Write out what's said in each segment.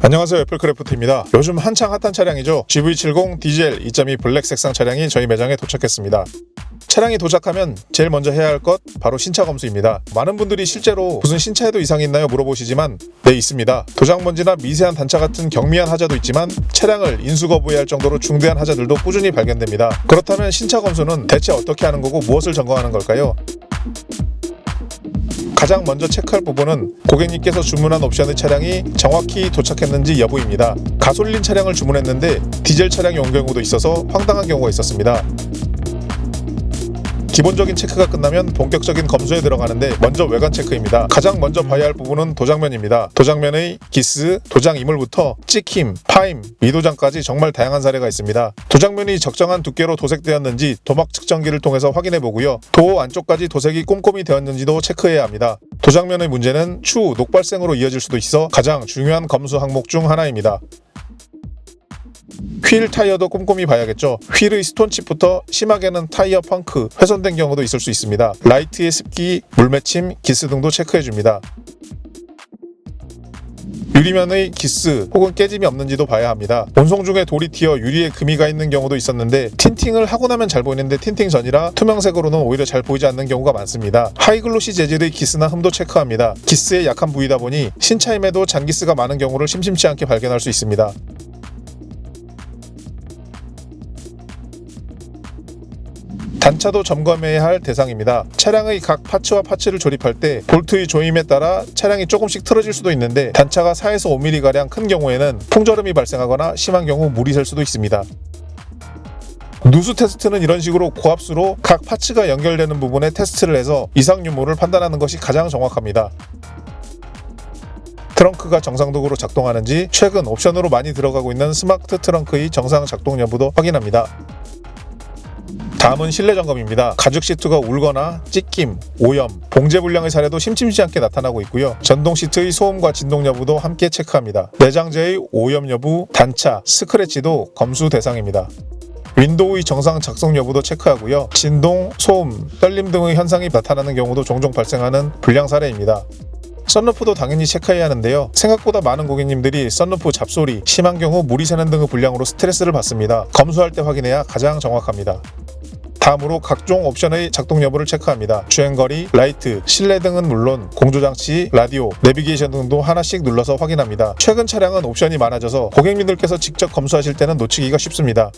안녕하세요 애플크래프트입니다. 요즘 한창 핫한 차량이죠. GV70 디젤 2.2 블랙 색상 차량이 저희 매장에 도착했습니다. 차량이 도착하면 제일 먼저 해야 할 것 바로 신차 검수입니다. 많은 분들이 실제로 무슨 신차에도 이상이 있나요 물어보시지만 네 있습니다. 도장 먼지나 미세한 단차 같은 경미한 하자도 있지만 차량을 인수 거부해야 할 정도로 중대한 하자들도 꾸준히 발견됩니다. 그렇다면 신차 검수는 대체 어떻게 하는 거고 무엇을 점검하는 걸까요? 가장 먼저 체크할 부분은 고객님께서 주문한 옵션의 차량이 정확히 도착했는지 여부입니다. 가솔린 차량을 주문했는데 디젤 차량이 온 경우도 있어서 황당한 경우가 있었습니다. 기본적인 체크가 끝나면 본격적인 검수에 들어가는데 먼저 외관 체크입니다. 가장 먼저 봐야 할 부분은 도장면입니다. 도장면의 기스, 도장 이물부터 찍힘, 파임, 미도장까지 정말 다양한 사례가 있습니다. 도장면이 적정한 두께로 도색되었는지 도막 측정기를 통해서 확인해 보고요. 도 안쪽까지 도색이 꼼꼼히 되었는지도 체크해야 합니다. 도장면의 문제는 추후 녹발생으로 이어질 수도 있어 가장 중요한 검수 항목 중 하나입니다. 휠 타이어도 꼼꼼히 봐야겠죠. 휠의 스톤칩부터 심하게는 타이어 펑크, 훼손된 경우도 있을 수 있습니다. 라이트의 습기, 물맺힘, 기스 등도 체크해줍니다. 유리면의 기스 혹은 깨짐이 없는지도 봐야 합니다. 본송 중에 돌이 튀어 유리에 금이 가 있는 경우도 있었는데 틴팅을 하고 나면 잘 보이는데 틴팅 전이라 투명색으로는 오히려 잘 보이지 않는 경우가 많습니다. 하이글로시 재질의 기스나 흠도 체크합니다. 기스에 약한 부위다 보니 신차임에도 잔기스가 많은 경우를 심심치 않게 발견할 수 있습니다. 단차도 점검해야 할 대상입니다. 차량의 각 파츠와 파츠를 조립할 때 볼트의 조임에 따라 차량이 조금씩 틀어질 수도 있는데 단차가 4에서 5mm가량 큰 경우에는 풍절음이 발생하거나 심한 경우 물이 셀 수도 있습니다. 누수 테스트는 이런 식으로 고압수로 각 파츠가 연결되는 부분에 테스트를 해서 이상 유무를 판단하는 것이 가장 정확합니다. 트렁크가 정상적으로 작동하는지 최근 옵션으로 많이 들어가고 있는 스마트 트렁크의 정상 작동 여부도 확인합니다. 다음은 실내 점검입니다. 가죽 시트가 울거나 찢김, 오염, 봉제 불량의 사례도 심심치 않게 나타나고 있고요. 전동 시트의 소음과 진동 여부도 함께 체크합니다. 내장재의 오염 여부, 단차, 스크래치도 검수 대상입니다. 윈도우의 정상 작동 여부도 체크하고요. 진동, 소음, 떨림 등의 현상이 나타나는 경우도 종종 발생하는 불량 사례입니다. 썬루프도 당연히 체크해야 하는데요. 생각보다 많은 고객님들이 썬루프 잡소리, 심한 경우 물이 새는 등의 불량으로 스트레스를 받습니다. 검수할 때 확인해야 가장 정확합니다. 다음으로 각종 옵션의 작동 여부를 체크합니다. 주행거리, 라이트, 실내 등은 물론 공조장치, 라디오, 내비게이션 등도 하나씩 눌러서 확인합니다. 최근 차량은 옵션이 많아져서 고객님들께서 직접 검수하실 때는 놓치기가 쉽습니다.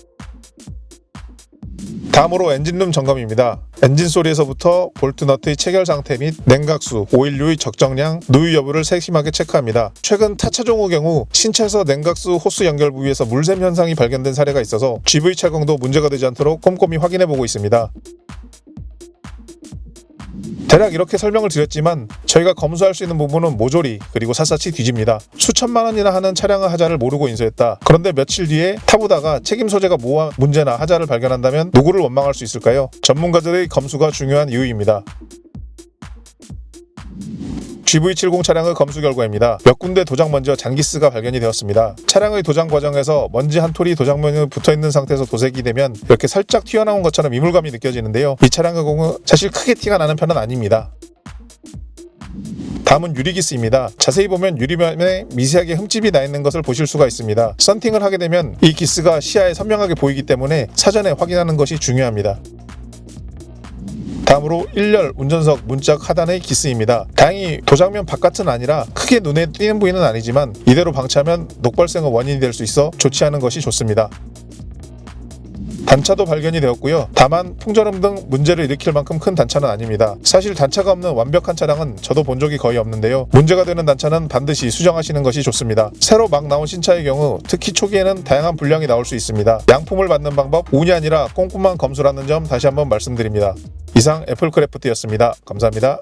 다음으로 엔진룸 점검입니다. 엔진 소리에서부터 볼트 너트의 체결 상태 및 냉각수, 오일류의 적정량, 누유 여부를 세심하게 체크합니다. 최근 타차종의 경우 신차에서 냉각수 호스 연결 부위에서 물샘 현상이 발견된 사례가 있어서 GV 채광도 문제가 되지 않도록 꼼꼼히 확인해 보고 있습니다. 대략 이렇게 설명을 드렸지만 저희가 검수할 수 있는 부분은 모조리 그리고 샅샅이 뒤집니다. 수천만 원이나 하는 차량의 하자를 모르고 인수했다. 그런데 며칠 뒤에 타보다가 책임 소재가 뭐가 문제나 하자를 발견한다면 누구를 원망할 수 있을까요? 전문가들의 검수가 중요한 이유입니다. GV70 차량의 검수 결과입니다. 몇 군데 도장 먼지와 잔기스가 발견이 되었습니다. 차량의 도장 과정에서 먼지 한 톨이 도장면에 붙어 있는 상태에서 도색이 되면 이렇게 살짝 튀어나온 것처럼 이물감이 느껴지는데요. 이 차량의 경우 사실 크게 티가 나는 편은 아닙니다. 다음은 유리기스입니다. 자세히 보면 유리면에 미세하게 흠집이 나 있는 것을 보실 수가 있습니다. 썬팅을 하게 되면 이 기스가 시야에 선명하게 보이기 때문에 사전에 확인하는 것이 중요합니다. 다음으로 1열 운전석 문짝 하단의 기스입니다. 다행히 도장면 바깥은 아니라 크게 눈에 띄는 부위는 아니지만 이대로 방치하면 녹발생의 원인이 될 수 있어 좋지 않은 것이 좋습니다. 단차도 발견이 되었고요. 다만 풍절음 등 문제를 일으킬 만큼 큰 단차는 아닙니다. 사실 단차가 없는 완벽한 차량은 저도 본 적이 거의 없는데요. 문제가 되는 단차는 반드시 수정하시는 것이 좋습니다. 새로 막 나온 신차의 경우 특히 초기에는 다양한 불량이 나올 수 있습니다. 양품을 받는 방법 운이 아니라 꼼꼼한 검수라는 점 다시 한번 말씀드립니다. 이상 애플크래프트였습니다. 감사합니다.